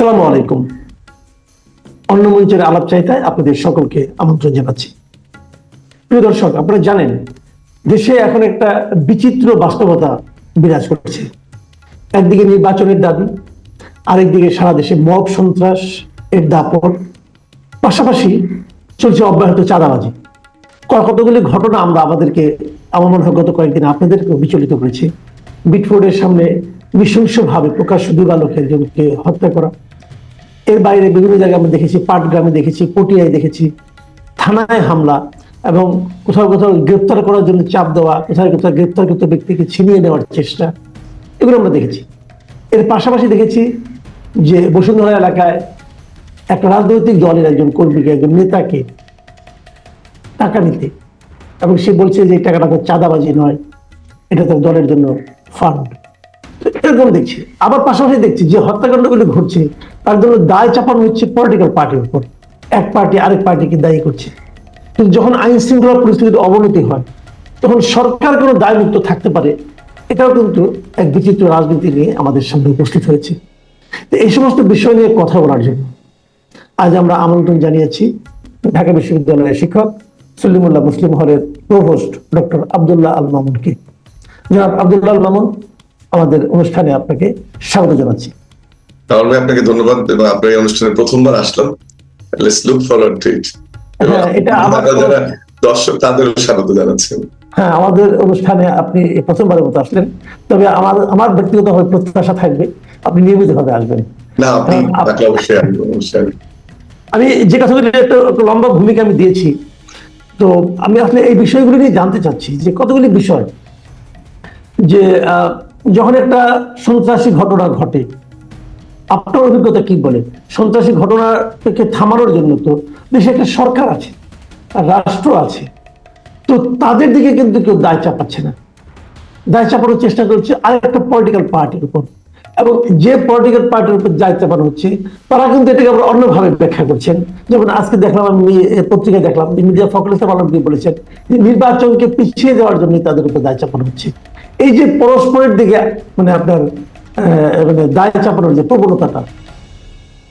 আসসালামু আলাইকুম। অন্য মঞ্চের আলাপ চাইতায় আপনাদের সকলকে আমন্ত্রণ জানাচ্ছি। প্রিয় দর্শক, আপনারা জানেন, দেশে এখন একটা বিচিত্র বাস্তবতা বিরাজ করছে। একদিকে নির্বাচনের দাবি, আরেকদিকে সারা দেশে মব সন্ত্রাস এর দাপট, পাশাপাশি চলছে অব্যাহত চাঁদাবাজি। কতগুলি ঘটনা আমরা আমাদেরকে, আমার মনে হয় গত কয়েকদিন আপনাদেরকে বিচলিত করেছে। বিটফোর্ডের সামনে নৃশংসভাবে প্রকাশ্য দুর্গালোকে একজনকে হত্যা করা এর বাইরে বিভিন্ন জায়গায় আমরা দেখেছি, পাটগ্রামে দেখেছি, পটিয়ায় দেখেছি, থানায় হামলা এবং কোথাও কোথাও গ্রেপ্তার করার জন্য চাপ দেওয়া, কোথাও কোথাও গ্রেপ্তারকৃত ব্যক্তিকে ছিনিয়ে নেওয়ার চেষ্টা, এগুলো আমরা দেখেছি। এর পাশাপাশি দেখেছি যে বসুন্ধরা এলাকায় একটা রাজনৈতিক দলের একজন কর্মীকে, একজন নেতাকে টাকা নিতে এবং সে বলছে যে টাকাটা তো চাঁদাবাজি নয়, এটা তো দলের জন্য ফান্ড এরকম দেখছি। আবার পাশাপাশি দেখছি যে হত্যাকাণ্ডগুলো ঘটছে তার জন্য দায় চাপানো হচ্ছে পলিটিক্যাল পার্টির উপর। এক পার্টি আরেক পার্টিকে দায়ী করছে। কিন্তু যখন আইন শৃঙ্খলা পরিস্থিতির অবনতি হয়, তখন সরকার কোনো দায়মুক্ত থাকতে পারে, এটাও কিন্তু এক বিচিত্র রাজনীতি নিয়ে আমাদের সামনে উপস্থিত হয়েছে। এই সমস্ত বিষয় নিয়ে কথা বলার জন্য আজ আমরা আমন্ত্রণ জানিয়েছি ঢাকা বিশ্ববিদ্যালয়ের শিক্ষক সলিমুল্লাহ মুসলিম হলের প্রভোস্ট ডক্টর আবদুল্লাহ আল মামুনকে। জনাব আবদুল্লাহ আল মামুন, আমাদের অনুষ্ঠানে আপনাকে স্বাগত জানাচ্ছি। ভাই আপনাকে ধন্যবাদ এবং আপনার এই অনুষ্ঠানে প্রথমবার আসলাম। Let's look forward to it যারা দর্শক তাদেরও স্বাগত জানাচ্ছি। হ্যাঁ আমাদের অনুষ্ঠানে আপনি প্রথমবারের মতো আসলেন। তবে আমার আমার ব্যক্তিগতভাবে প্রত্যাশা থাকবে আপনি নিয়মিতভাবে আসবেন। না আপনি অবশ্যই আসবেন, আমি যে কথাগুলি একটা লম্বা ভূমিকা আমি দিয়েছি তো আমি আসলে এই বিষয়গুলি নিয়ে জানতে চাচ্ছি যে কতগুলি বিষয় যে আহ, যখন একটা সন্ত্রাসী ঘটনা ঘটে আপনার অভিজ্ঞতা কি বলে সন্ত্রাসী ঘটনাকে থামানোর জন্য তো দেশে একটা সরকার আছে রাষ্ট্র আছে। তো তাদের দিকে কিন্তু কেউ দায় চাপাচ্ছে না। দায় চাপানোর চেষ্টা করছে আর একটা পলিটিক্যাল পার্টির উপর। এবং যে পলিটিক্যাল পার্টির উপর দায় চাপানো হচ্ছে, তারা কিন্তু এটাকে আবার অন্যভাবে ব্যাখ্যা করছেন। যেমন আজকে দেখলাম আমি পত্রিকায় দেখলাম মিডিয়া ফখর ইসলাম আলমকে বলেছেন যে নির্বাচনকে পিছিয়ে দেওয়ার জন্য তাদের উপর দায় চাপানো হচ্ছে। এই যে পরস্পরের দিকে মানে আপনার মানে দায় চাপানোর যে প্রবণতাটা,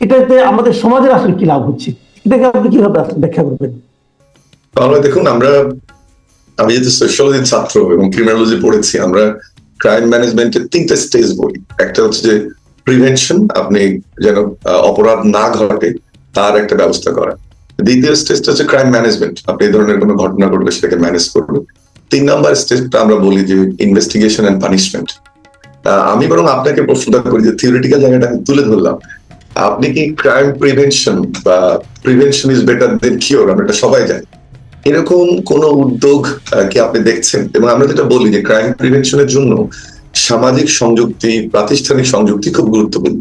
এটাতে আমাদের সমাজের আসলে কি লাভ হচ্ছে? এটাকে আপনি কীভাবে ব্যাখ্যা করবেন? তাহলে দেখুন, আমরা, আমি যেহেতু সোশ্যালজির ছাত্র এবং ক্রিমিনোলজি পড়েছি, আমরা ক্রাইম ম্যানেজমেন্টের তিনটা স্টেজ বলি। একটা হচ্ছে যে প্রিভেনশন আপনি যেন অপরাধ না ঘটে, তার একটা ব্যবস্থা করা। দ্বিতীয় স্টেজটা হচ্ছে ক্রাইম ম্যানেজমেন্ট আপনি এই ধরনের কোনো ঘটনা ঘটলে সেটাকে ম্যানেজ করবে তিন নাম্বার স্টেজটা আমরা বলি যে ইনভেস্টিগেশন অ্যান্ড পানিশমেন্ট আমি বরং আপনাকে প্রশ্নটা করি যে থিওরিটিক্যাল জায়গাটা তুলে ধরলাম। আপনি কি ক্রাইম প্রিভেনশন বা prevention is better than cure আমরা এটা সবাই জানি। এরকম কোন উদ্যোগ কি আপনি দেখছেন? এবং আমরা যেটা বলি যে ক্রাইম প্রিভেনশনের জন্য সামাজিক সংযুক্তি, প্রাতিষ্ঠানিক সংযুক্তি খুব গুরুত্বপূর্ণ।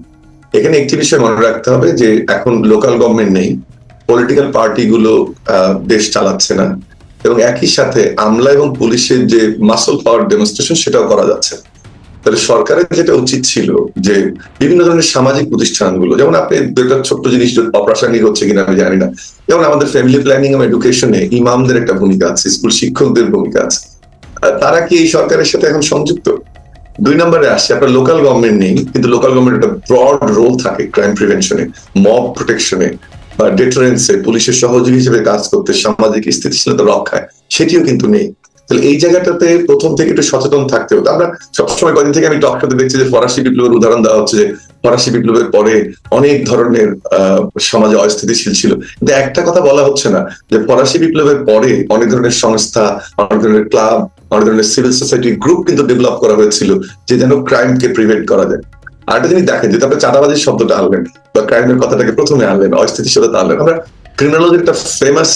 এখানে একটি বিষয় মনে রাখতে হবে যে এখন লোকাল গভর্নমেন্ট নেই। পলিটিক্যাল পার্টিগুলো দেশ চালাচ্ছে না। এবং একই সাথে আমলা এবং পুলিশের যে মাসল পাওয়ার ডেমনস্ট্রেশন সেটাও করা যাচ্ছে। না। তাহলে সরকারের যেটা উচিত ছিল যে বিভিন্ন ধরনের সামাজিক প্রতিষ্ঠানগুলো, যেমন আপনি দুটা ছোট্ট জিনিস অপ্রাসঙ্গিক হচ্ছে কিনা আমি জানি না, যেমন আমাদের ফ্যামিলি প্ল্যানিং এবং এডুকেশনে ইমামদের একটা ভূমিকা আছে স্কুল শিক্ষকদের ভূমিকা আছে। তারা কি এই সরকারের সাথে এখন সংযুক্ত? দুই নম্বরে আসছে, আপনার লোকাল গভর্নমেন্ট নেই, কিন্তু লোকাল গভর্নমেন্ট একটা ব্রড রোল থাকে ক্রাইম প্রিভেনশনে মব প্রোটেকশনে বা ডেটারেন্সে পুলিশের সহযোগী হিসেবে কাজ করতে, সামাজিক স্থিতিশীলতা রক্ষায়, সেটিও কিন্তু নেই। তাহলে এই জায়গাটাতে প্রথম থেকে একটু সচেতন থাকতে হতো আমরা সবসময় কদিন থেকে আমি টক দেখছি যে ফরাসি বিপ্লবের উদাহরণ দেওয়া হচ্ছে যে ফরাসি বিপ্লবের পরে অনেক ধরনের সমাজে অস্থিতিশীল ছিল। কিন্তু একটা কথা বলা হচ্ছে না যে ফরাসি বিপ্লবের পরে অনেক ধরনের সংস্থা, অনেক ধরনের ক্লাব, অনেক ধরনের সিভিল সোসাইটি গ্রুপ কিন্তু ডেভেলপ করা হয়েছিল যে যেন ক্রাইমকে প্রিভেন্ট করা যায়। আরেকটা জিনিস দেখেন যেটা আপনি চাঁদাবাজির শব্দটা আনলেন বা ক্রাইমের কথাটাকে প্রথমে আনলেন, অস্থিতিশীলতা আনলেন, আমরা ক্রিমিনোলজির একটা ফেমাস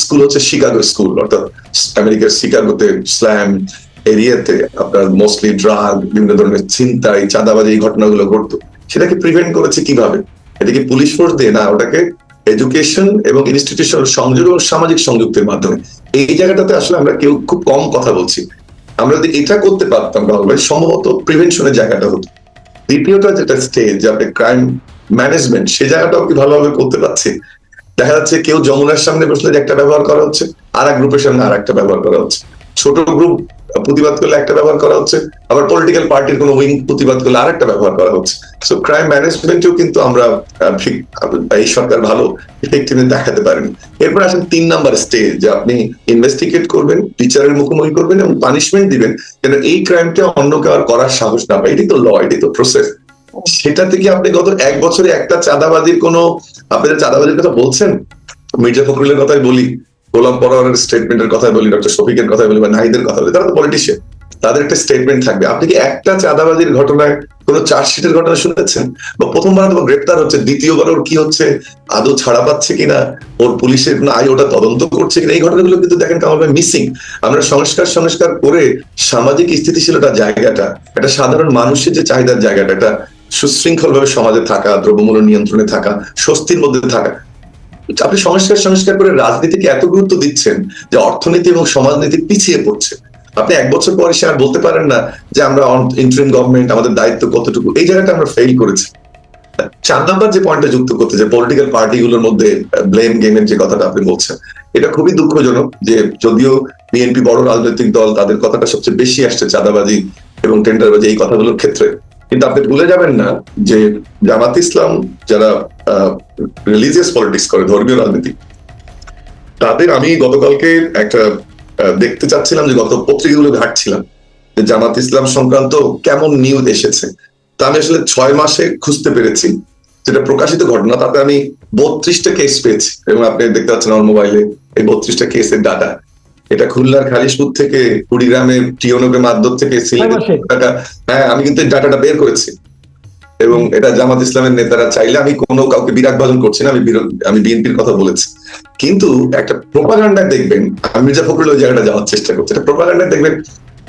স্কুল হচ্ছে শিকাগো স্কুল অর্থাৎ আমেরিকার শিকাগোতে স্ল্যাম এরিয়াতে আপনার মোস্টলি ড্রাগ বিভিন্ন ধরনের ছিনতাই, চাঁদাবাজি এই ঘটনাগুলো ঘটতো। সেটাকে প্রিভেন্ট করেছে কীভাবে? এটাকে পুলিশ ফোর্স দিয়ে? না, ওটাকে এডুকেশন এবং ইনস্টিটিউশনাল সংযোগ এবং সামাজিক সংযুক্তের মাধ্যমে। এই জায়গাটাতে আসলে আমরা কেউ খুব কম কথা বলছি। আমরা যদি এটা করতে পারতাম তাহলে সম্ভবত প্রিভেনশনের জায়গাটা হতো। দ্বিতীয়টা যেটা স্টেজ আপনি ক্রাইম ম্যানেজমেন্ট সে জায়গাটাও কি ভালোভাবে করতে পারছি? দেখা যাচ্ছে কেউ যমুনার সামনে বসলে একটা ব্যবহার করা হচ্ছে আর এক গ্রুপের সামনে আর একটা ব্যবহার করা হচ্ছে। ছোট গ্রুপ প্রতিবাদ করলে একটা ব্যবহার করা হচ্ছে, আবার পলিটিক্যাল পার্টির কোনো উইং প্রতিবাদ করলে আরেকটা ব্যবহার করা হচ্ছে। সো ক্রাইম ম্যানেজমেন্টেও কিন্তু আমরা ঠিক- এই সরকার ভালো ইফেক্টিভনেস দেখাতে পারেনি। এরপর আসেন তিন নাম্বার স্টেজ যে আপনি ইনভেস্টিগেট করবেন টিচারের মুখোমুখি করবেন এবং পানিশমেন্ট দিবেন, যেন এই ক্রাইমটা অন্য কেউ আর করার সাহস না পায়। এটি তো ল এটি তো প্রসেস সেটা থেকে আপনি গত এক বছরে একটা চাঁদাবাজির কোনো আপনাদের চাঁদাবাজির কথা বলছেন? মির্জা ফখরুলের কথাই বলি, গোলাম পরোয়ারের স্টেটমেন্টের কথাই বলি, ডক্টর শফিকের কথা বলি বা নাহিদের কথা বলি, তারা তো পলিটিশিয়ান তাদের একটা স্টেটমেন্ট থাকবে। আপনি কি একটা চাঁদাবাজির ঘটনায় কোন চার্জশিটের ঘটনা শুনেছেন? বা প্রথমবার তো গ্রেপ্তার হচ্ছে, দ্বিতীয়বার ওর কি হচ্ছে? আদৌ ছাড়া পাচ্ছে কিনা? ওর পুলিশের কোনো আয় ওটা তদন্ত করছে কিনা? এই ঘটনাগুলো কিন্তু দেখেন কামাল মিসিং আমরা সংস্কার সংস্কার করে সামাজিক স্থিতিশীলতার জায়গাটা, একটা সাধারণ মানুষের যে চাহিদার জায়গাটা, একটা সুশৃঙ্খল ভাবে সমাজে থাকা, দ্রব্যমূল্য নিয়ন্ত্রণে থাকা, স্বস্তির মধ্যে থাকা। আপনি সংস্কার সংস্কার করে রাজনীতিকে এত গুরুত্ব দিচ্ছেন যে অর্থনীতি এবং সমাজনীতি পিছিয়ে পড়ছে। আপনি এক বছর পরে সে আর বলতে পারেন না যে আমরা ইন্টারিম গভর্নমেন্ট আমাদের দায়িত্ব কতটুকু? এই জায়গাটা আমরা ফেল করেছি। চার নাম্বার যে পয়েন্টটা যুক্ত করতে যে পলিটিক্যাল পার্টিগুলোর মধ্যে ব্লেম গেমের যে কথাটা আপনি বলছেন, এটা খুবই দুঃখজনক যে যদিও বিএনপি বড় রাজনৈতিক দল, তাদের কথাটা সবচেয়ে বেশি আসছে চাঁদাবাজি এবং টেন্ডারবাজি এই কথাগুলোর ক্ষেত্রে। কিন্তু আপনি ভুলে যাবেন না যে জামাত ইসলাম যারা রিলিজিয়াস পলিটিক্স করে, ধর্মীয় রাজনীতি, তাদের আমি গতকালকে একটা দেখতে চাচ্ছিলাম যে গত পত্রিকাগুলো ঘাটছিলাম যে জামাত ইসলাম সংক্রান্ত কেমন নিউজ এসেছে। তা আমি আসলে ছয় মাসে খুঁজতে পেরেছি। যেটা প্রকাশিত ঘটনা, তাতে আমি বত্রিশটা কেস পেয়েছি। এবং আপনি দেখতে পাচ্ছেন আমার মোবাইলে এই বত্রিশটা কেসের ডাটা এটা খুলনার খালিশপুর থেকে কুড়িগ্রামে টিওনকে মাধ্যম থেকে হ্যাঁ আমি কিন্তু ডাটাটা বের করেছি। এবং এটা জামাত ইসলামের নেতারা চাইলে আমি কোনো কাউকে বিরাট ভাজন করছি না আমি আমি বিএনপির কথা বলেছি। কিন্তু একটা প্রোপাগান্ডা দেখবেন আমি মির্জা ফখরুল ওই জায়গাটা যাওয়ার চেষ্টা করছি। একটা প্রোপাগান্ডা দেখবেন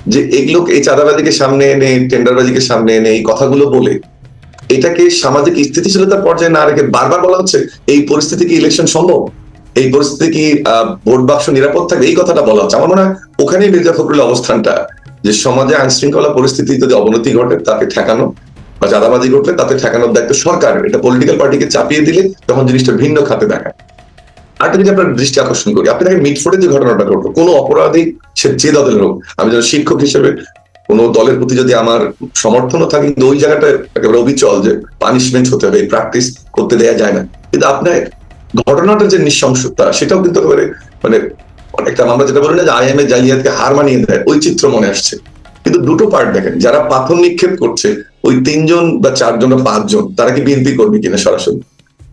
যে এগুলো এই চাঁদাবাজিকে সামনে এনে টেন্ডারবাজিকে সামনে এনে এই কথাগুলো বলে এটাকে সামাজিক স্থিতিশীলতার পর্যায়ে না রেখে বারবার বলা হচ্ছে এই পরিস্থিতি কি ইলেকশন সম্ভব? এই পরিস্থিতি কি ভোট বাক্স নিরাপদ থাকবে? এই কথাটা বলা হচ্ছে। আমার মনে হয় ওখানেই মির্জা ফখরুলের অবস্থানটা, যে সমাজে আইন শৃঙ্খলা পরিস্থিতি যদি অবনতি ঘটে, তাকে ঠেকানো বা চাঁদাবাজি ঘটলে তাতে ঠেকানোর দায়িত্ব সরকার। এটা পলিটিক্যাল পার্টিকে চাপিয়ে দিলে তখন জিনিসটা ভিন্ন খাতে দেখায়। আরেকটা যদি আপনার দৃষ্টি আকর্ষণ করি। আপনি দেখেন, মিটফোর্ডে যে ঘটনাটা ঘটলো, কোনো অপরাধী সে যে দলের হোক, আমি যেন শিক্ষক হিসেবে কোনো দলের প্রতি যদি আমার সমর্থনও থাকে, কিন্তু ওই জায়গাটা একেবারে অবিচল যে পানিশমেন্ট হতে হবে, এই প্র্যাকটিস করতে দেয়া যায় না। কিন্তু আপনার ঘটনাটার যে নিঃসংসতা সেটাও কিন্তু একেবারে মানে অনেকটা আমরা যেটা বলি না যে আইএমএ জালিয়াতকে হার মানিয়ে দেয় ওই চিত্র মনে আসছে। কিন্তু দুটো পার্ট দেখেন, যারা পাথর নিক্ষেপ করছে, ওই তিনজন বা চারজন বা পাঁচজন, তারা কি বিএনপি করবে কিনা সরাসরি?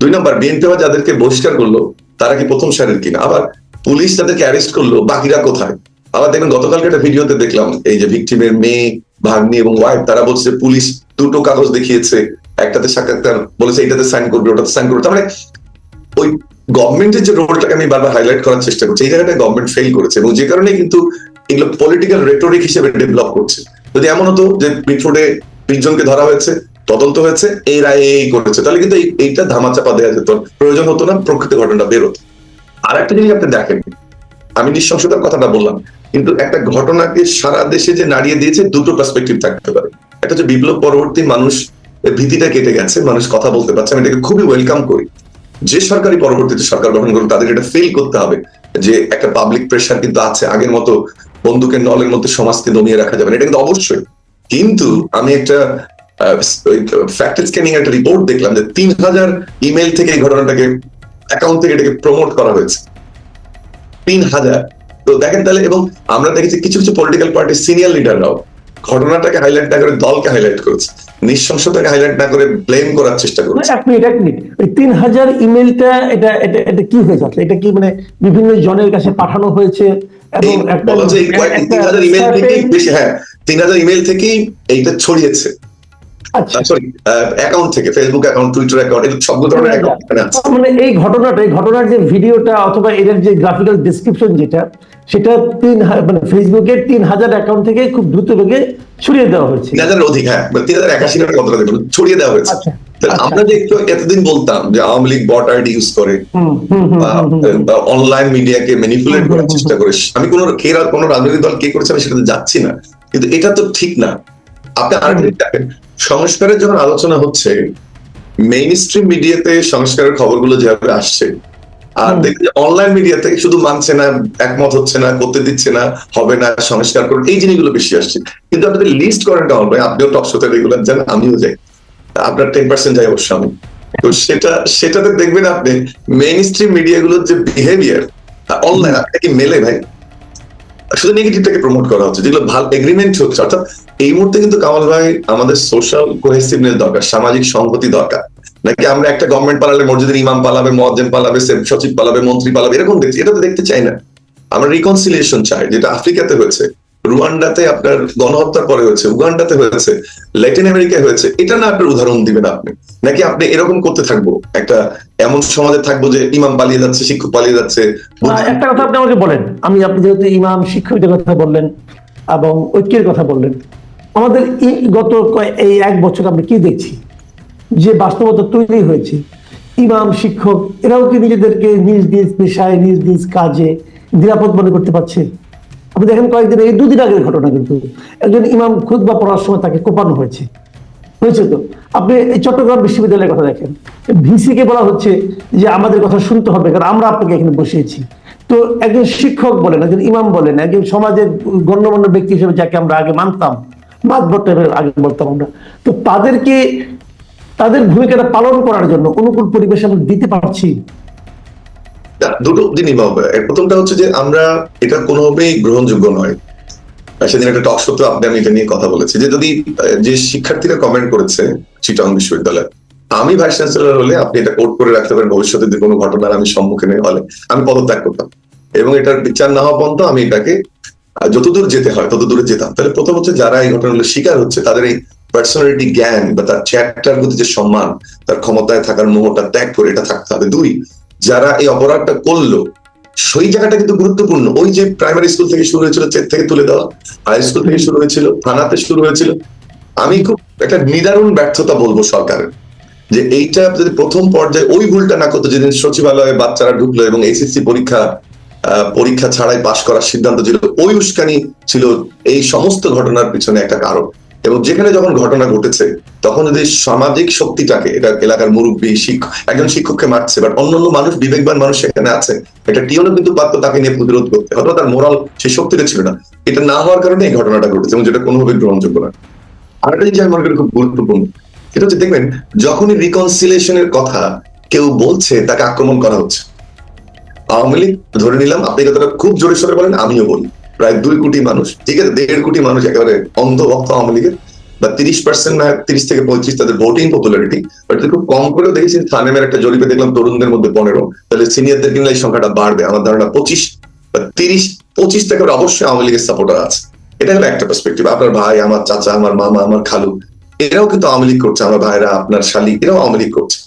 দুই নম্বর বিএনপি আবার যাদেরকে বহিষ্কার করল, তারা কি প্রথম সারির কিনা? আবার পুলিশ তাদেরকে অ্যারেস্ট করল, বাকিরা কোথায়? আবার দেখবেন গতকালকে একটা ভিডিওতে দেখলাম, এই যে ভিকটিমের মেয়ে, ভাগ্নি এবং ওয়াইফ তারা বলছে পুলিশ দুটো কাগজ দেখিয়েছে, একটাতে সাক্ষাৎকার বলেছে এটাতে সাইন করবে, ওটাতে সাইন করবে। তার মানে ওই গভর্নমেন্টের যে রোলটাকে আমি বারবার হাইলাইট করার চেষ্টা করছি, এই জায়গাটা গভর্নমেন্ট ফেল করেছে এবং যে কারণে কিন্তু এগুলো পলিটিক্যাল রেটোরিক হিসেবে ডেভেলপ করছে। যদি এমন হতো যে মিটফোর্ডে তিনজনকে ধরা হয়েছে, তদন্ত হয়েছে, এই রায় এই করেছে, তাহলে কিন্তু এই- এইটা ধামাচাপা দেওয়া যেত, প্রয়োজন হতো না, প্রকৃত ঘটনাটা বেরোতো আর একটা জিনিস আপনি দেখেন, আমি নিঃসংসতার কথাটা বললাম, কিন্তু একটা ঘটনাকে সারা দেশে যে নাড়িয়ে দিয়েছে, দুটো পার্সপেক্টিভ থাকতে পারে। একটা হচ্ছে বিপ্লব পরবর্তী মানুষ ভীতিটা কেটে গেছে, মানুষ কথা বলতে পারছে আমি এটাকে খুবই ওয়েলকাম করি। যে সরকারি পরবর্তীতে সরকার গঠন করবে তাদের এটা ফিল করতে হবে যে একটা পাবলিক প্রেশার কিন্তু আছে, আগের মতো বন্দুকের নলের মধ্যে সমাজকে দমিয়ে রাখা যাবে এটা কিন্তু অবশ্যই। কিন্তু আমি একটা ফ্যাক্ট স্ক্যানিং একটা রিপোর্ট দেখলাম যে তিন হাজার ইমেল থেকে এই ঘটনাটাকে অ্যাকাউন্ট থেকে এটাকে প্রমোট করা হয়েছে। তিন হাজার। তো দেখেন তাহলে, এবং আমরা দেখেছি কিছু কিছু পলিটিক্যাল পার্টির সিনিয়র লিডাররাও ঘটনাটাকে হাইলাইট না করে দলকে হাইলাইট করেছে। নৃশংসতাকে হাইলাইট না করে ব্লেম করার চেষ্টা করেছে। এক মিনিট ওই তিন হাজার ইমেলটা এটা এটা এটা কি হয়ে যাচ্ছে এটা কি মানে বিভিন্ন জনের কাছে পাঠানো হয়েছে? এবং তিন হাজার ইমেল থেকেই বেশি হ্যাঁ তিন হাজার ইমেল থেকেই এইটা ছড়িয়েছে। সরি অ্যাকাউন্ট থেকে ফেসবুক অ্যাকাউন্ট টুইটার অ্যাকাউন্ট এগুলো সব ধরনের অ্যাকাউন্ট মানে এই ঘটনাটা এই ঘটনার যে ভিডিওটা অথবা এদের যে গ্রাফিক্যাল ডিসক্রিপশন যেটা সেটা তিন মানে ফেসবুকের তিন হাজার অ্যাকাউন্ট থেকে খুব দ্রুত বেগে ছড়িয়ে দেওয়া হয়েছে। তিন হাজারের অধিক হ্যাঁ তিন হাজার একাশি টাকা ছড়িয়ে দেওয়া হয়েছে। আচ্ছা, আচ্ছা। আমরা যে এতদিন বলতাম যে Awami League bot ID use করে অনলাইন মিডিয়াকে ম্যানিপুলেট করার চেষ্টা করে। আমি কোন কে কোন রাজনৈতিক দল কে করছে আমি সেটাতে যাচ্ছি না। কিন্তু এটা তো ঠিক না। আপনি আরেকটা দেখেন সংস্কারের যখন আলোচনা হচ্ছে মেইন স্ট্রিম মিডিয়াতে সংস্কারের খবরগুলো যেভাবে আসছে আর যে অনলাইন মিডিয়াতে শুধু মানছে না একমত হচ্ছে না করতে দিচ্ছে না হবে না সংস্কার করুন এই জিনিসগুলো বেশি আসছে। কিন্তু আপনি লিস্ট করেন কাউন ভাই আপনিও টক শোতে রেগুলার যান আমিও যাই। আপনার টেন পার্সেন্ট যাই অবশ্য আমি। তো সেটা সেটাতে দেখবেন আপনি মেইন স্ট্রিম মিডিয়াগুলোর যে বিহেভিয়ার অনলাইন আপনি কি মেলে ভাই? শুধু নেগেটিভটাকে প্রমোট করা হচ্ছে, যেগুলো ভালো এগ্রিমেন্ট হচ্ছে। অর্থাৎ এই মুহূর্তে কিন্তু কামাল ভাই আমাদের সোশ্যাল কোহেসিভনেস দরকার, সামাজিক সংহতি দরকার। নাকি আমরা একটা গভর্নমেন্ট পালালে, মসজিদের ইমাম পালাবে মহাজেন পালাবে সচিব পালাবে, মন্ত্রী পালাবে, এরকম দেখছি। এটা তো দেখতে চাই না। আমরা রিকনসিলিয়েশন চাই, যেটা আফ্রিকাতে হয়েছে। রুয়ান্ডাতে আপনার গণহত্যার পরে হয়েছে উগান্ডাতে হয়েছে ল্যাটিন আমেরিকায় হয়েছে এটা না আপনার উদাহরণ দিবেন আপনি। নাকি আপনি এরকম করতে থাকব? একটা এমন সমাজে থাকব যে ইমাম পালিয়ে যাচ্ছে শিক্ষক পালিয়ে যাচ্ছে একটা কথা আপনি আমাকে বলেন। আমি আপনি যেহেতু ইমাম শিক্ষকদের কথা বললেন এবং ঐক্যের কথা বললেন আমাদের এই গত এই এক বছর আমরা কি দেখছি? যে বাস্তবতা তৈরি হয়েছে। ইমাম শিক্ষক এরাও কি নিজেদেরকে নিজ নিজ পেশায় নিজ নিজ কাজে নিরাপদ মনে করতে পারছে? আপনি দেখেন কয়েকদিন এই দুদিন আগের ঘটনা কিন্তু। একজন ইমাম খুদ বা পড়ার সময় তাকে কোপানো হয়েছে। হয়েছে তো? আপনি এই চট্টগ্রাম বিশ্ববিদ্যালয়ের কথা দেখেন। ভিসি কে বলা হচ্ছে যে আমাদের কথা শুনতে হবে, কারণ আমরা আপনাকে এখানে বসিয়েছি। তো একজন শিক্ষক বলেন, একজন ইমাম বলেন, একজন সমাজের গণ্যমান্য ব্যক্তি হিসেবে যাকে আমরা আগে মানতাম মাতবর টাইপের আগে বলতাম আমরা। তো তাদেরকে, তাদের ভূমিকাটা পালন করার জন্য অনুকূল পরিবেশ আমরা দিতে পারছি। দুটো জিনিস প্রথমটা হচ্ছে যে আমরা এটা কোনোভাবেই গ্রহণযোগ্য নয়। সেদিন একটা টক শোতে আপনি আমি এটা নিয়ে কথা বলেছি যে যদি যে শিক্ষার্থীরা কমেন্ট করেছে চিটং বিশ্ববিদ্যালয়, আমি ভাইস চ্যান্সেলর হলে আপনি এটা কোর্ট করে রাখতে পারেন, ভবিষ্যতে যদি কোনো ঘটনার আমি সম্মুখীন হলে আমি পদত্যাগ করতাম। এবং এটার বিচার না হওয়া পর্যন্ত আমি এটাকে যতদূর যেতে হয় তত দূরে যেতাম। তাহলে প্রথম হচ্ছে যারা এই ঘটনাগুলো শিকার হচ্ছে, তাদের এই পার্সোনালিটি জ্ঞান বা তার চ্যাপ্টার প্রতি যে সম্মান, তার ক্ষমতায় থাকার মোহটা ত্যাগ করে এটা থাকতে হবে। দুই যারা এই অপরাধটা করল, সেই জায়গাটা কিন্তু গুরুত্বপূর্ণ। ওই যে প্রাইমারি স্কুল থেকে শুরু হয়েছিল চেক থেকে তুলে দেওয়া হাই স্কুল থেকে শুরু হয়েছিল, থানাতে শুরু হয়েছিল। আমি খুব একটা নিদারুণ ব্যর্থতা বলব সরকারের, যে এইটা যদি প্রথম পর্যায়ে ওই ভুলটা না করতো, যেদিন সচিবালয়ে বাচ্চারা ঢুকলো এবং এসএসসি পরীক্ষা পরীক্ষা ছাড়াই পাশ করার সিদ্ধান্ত ছিল, ওই উস্কানি ছিল এই সমস্ত ঘটনার পিছনে একটা কারণ। এবং যেখানে যখন ঘটনা ঘটেছে, তখন যদি সামাজিক শক্তিটাকে, এটা এলাকার মুরব্বী শিক্ষক একজন শিক্ষককে মারছে বাট অন্যান্য মানুষ, বিবেকবান মানুষ সেখানে আছে, এটা টিওনও কিন্তু পারতো তাকে নিয়ে প্রতিরোধ করতে, হয়তো তার মোরাল সেই শক্তিটা ছিল না। এটা না হওয়ার কারণে এই ঘটনাটা ঘটেছে, এবং যেটা কোনোভাবে গ্রহণযোগ্য না। আরেকটা জিনিস আমি মনে করি খুব গুরুত্বপূর্ণ, সেটা হচ্ছে দেখবেন, যখনই রিকনসিলেশনের কথা কেউ বলছে, তাকে আক্রমণ করা হচ্ছে। আওয়ামী লীগ, ধরে নিলাম, আপনি কথাটা খুব জোরে সরে বলেন, আমিও বলি। প্রায় দুই কোটি মানুষ, ঠিক আছে? দেড় কোটি মানুষ একেবারে অন্ধভক্ত আওয়ামী লীগের, বা তিরিশ পার্সেন্ট না তিরিশ থেকে পঁয়ত্রিশ তাদের ভোটিং পপুলারিটি বাট খুব কম করেও দেখেছি থানেমের একটা জরিপে দেখলাম তরুণদের মধ্যে পনেরো, তাহলে সিনিয়রদের কিনলে এই সংখ্যাটা বাড়বে। আমার ধারণা পঁচিশ বা তিরিশ, পঁচিশ থেকে অবশ্যই আওয়ামী লীগের সাপোর্টার আছে। এটা হলো একটা পার্সপেক্টিভ আপনার ভাই, আমার চাচা, আমার মামা, আমার খালু, এরাও কিন্তু আওয়ামী লীগ করছে। আমার ভাইরা, আপনার শালি এরাও আওয়ামী লীগ করছে।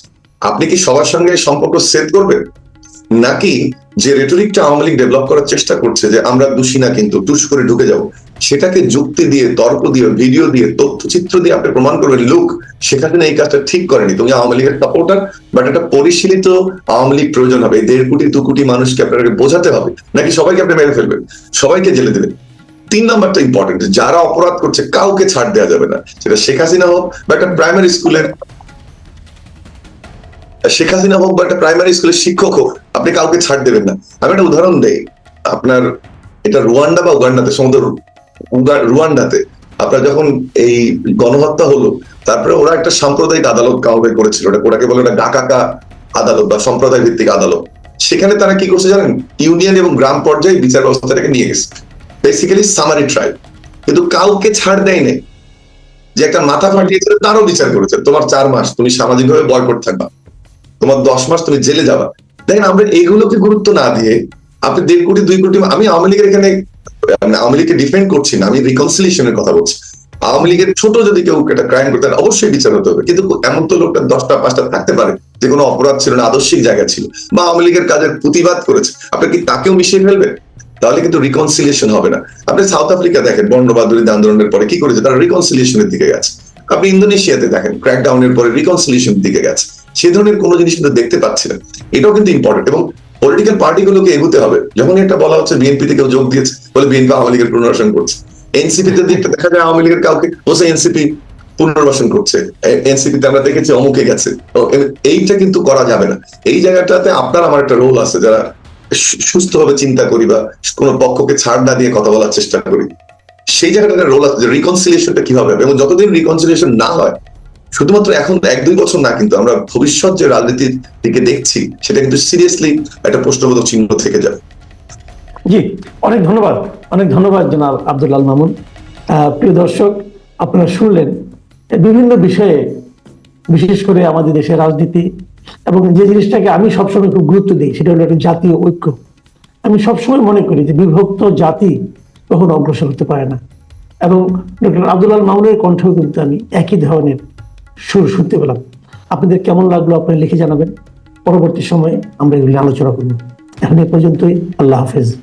আপনি কি সবার সঙ্গে সম্পর্ক সেট করবেন? নাকি যে রেটরিকটা আওয়ামী লীগ ডেভেলপ করার চেষ্টা করছে যে আমরা দোষী না কিন্তু, টুস করে ঢুকে যাব, সেটাকে যুক্তি দিয়ে, তর্ক দিয়ে ভিডিও দিয়ে, তথ্যচিত্র দিয়ে আপনি প্রমাণ করবেন, লোক, সেখানে এই কাজটা ঠিক করেনি, তুমি আওয়ামী লীগের সাপোর্টার বাট একটা পরিশীলিত আওয়ামী লীগ প্রয়োজন হবে দেড় কোটি, দু কোটি মানুষকে আপনাকে বোঝাতে হবে, নাকি সবাইকে আপনি মেরে ফেলবেন, সবাইকে জেলে দেবেন? তিন নাম্বারটা ইম্পর্টেন্ট যারা অপরাধ করছে, কাউকে ছাড় দেওয়া যাবে না, সেটা শেখ হাসিনা হোক, বা একটা প্রাইমারি স্কুলের শেখ হাসিনা হোক বা একটা প্রাইমারি স্কুলের শিক্ষক হোক, আপনি কাউকে ছাড় দেবেন না। আমি একটা উদাহরণ দেই। আপনার এটা রুয়ান্ডা বা উগান্ডাতে, সমুদ্র রুয়ান্ডাতে আপনার যখন এই গণহত্যা হলো, তারপরে ওরা একটা সাম্প্রদায়িক আদালত কাউকে করেছিল। ওটা ওটাকে বলে ওটা ডাকাকা আদালত বা সম্প্রদায় ভিত্তিক আদালত। সেখানে তারা কি করছে জানেন? ইউনিয়ন এবং গ্রাম পর্যায়ে বিচার ব্যবস্থাটাকে নিয়ে গেছে। বেসিক্যালি সামারি ট্রাইব কিন্তু কাউকে ছাড় দেয় নাই। যে একটা মাথা ফাটিয়েছিল, তারও বিচার করেছে। তোমার চার মাস, তুমি সামাজিকভাবে বয়কট থাকবা। তোমার দশ মাস তুমি জেলে যাবা। দেখেন আমরা এইগুলোকে গুরুত্ব না দিয়ে আপনি দেড় কোটি দুই কোটি আমি আওয়ামী লীগের এখানে মানে আওয়ামী লীগকে ডিফেন্ড করছি না আমি রিকনসিলিয়েশনের কথা বলছি। আওয়ামী লীগের ছোট যদি কেউ একটা ক্রাইম করতে পারে, অবশ্যই বিচার হতে হবে। কিন্তু এমন তো লোকটা দশটা পাঁচটা থাকতে পারে যে কোনো অপরাধ ছিল না আদর্শিক জায়গা ছিল বা আওয়ামী লীগের কাজের প্রতিবাদ করেছে। আপনি কি তাকেও মিশিয়ে ফেলবেন? তাহলে কিন্তু রিকনসিলিয়েশন হবে না। আপনি সাউথ আফ্রিকা দেখেন বর্ণবাদী আন্দোলনের পরে কি করেছে? তারা রিকনসিলিয়েশনের দিকে গেছে। আপনি ইন্দোনেশিয়াতে দেখেন ক্র্যাকডাউনের পরে রিকনসিলিয়েশনের দিকে গেছে। সে ধরনের কোনো জিনিস কিন্তু দেখতে পাচ্ছি না। এটাও কিন্তু ইম্পর্টেন্ট এবং পলিটিক্যাল পার্টিগুলোকে এগোতে হবে। যখন এটা বলা হচ্ছে বিএনপি তে কেউ যোগ দিয়েছে বলে বিএনপি আওয়ামী লীগের পুনর্বাসন করছে। এনসিপি তে দিকটা দেখা যায় আওয়ামী লীগের কাউকে বসে এনসিপি পুনর্বাসন করছে। এনসিপিতে আমরা দেখেছি অমুকে গেছে। এইটা কিন্তু করা যাবে না। এই জায়গাটাতে আপনার আমার একটা রোল আছে যারা সুস্থভাবে চিন্তা করি বা কোনো পক্ষকে ছাড় না দিয়ে কথা বলার চেষ্টা করি। সেই জায়গাটাতে রোল আছে রিকনসিলিয়েশনটা কীভাবে হবে এবং যতদিন রিকনসিলিয়েশন না হয় শুধুমাত্র এখন এক দুই বছর না, কিন্তু আমরা ভবিষ্যৎ যে রাজনীতির দিকে দেখছি, সেটা কিন্তু সিরিয়াসলি একটা প্রশ্নবোধক চিহ্ন থেকে যাবে। জি, অনেক ধন্যবাদ। অনেক ধন্যবাদ জনাব আব্দুল্লাল মামুন। প্রিয় দর্শক, আপনারা শুনলেন বিভিন্ন বিষয়ে, বিশেষ করে আমাদের দেশের রাজনীতি এবং যে জিনিসটাকে আমি সবসময় খুব গুরুত্ব দিই, সেটা হলো একটা জাতীয় ঐক্য। আমি সবসময় মনে করি যে বিভক্ত জাতি কখনো অগ্রসর হতে পারে না। এবং ডক্টর আব্দুল্লাল মামুনের কণ্ঠেও কিন্তু আমি একই ধরনের সুর শুনতে পেলাম। আপনাদের কেমন লাগল আপনি লিখে জানাবেন। পরবর্তী সময়ে আমরা এগুলি আলোচনা করব। এখন এ পর্যন্তই। আল্লাহ হাফেজ।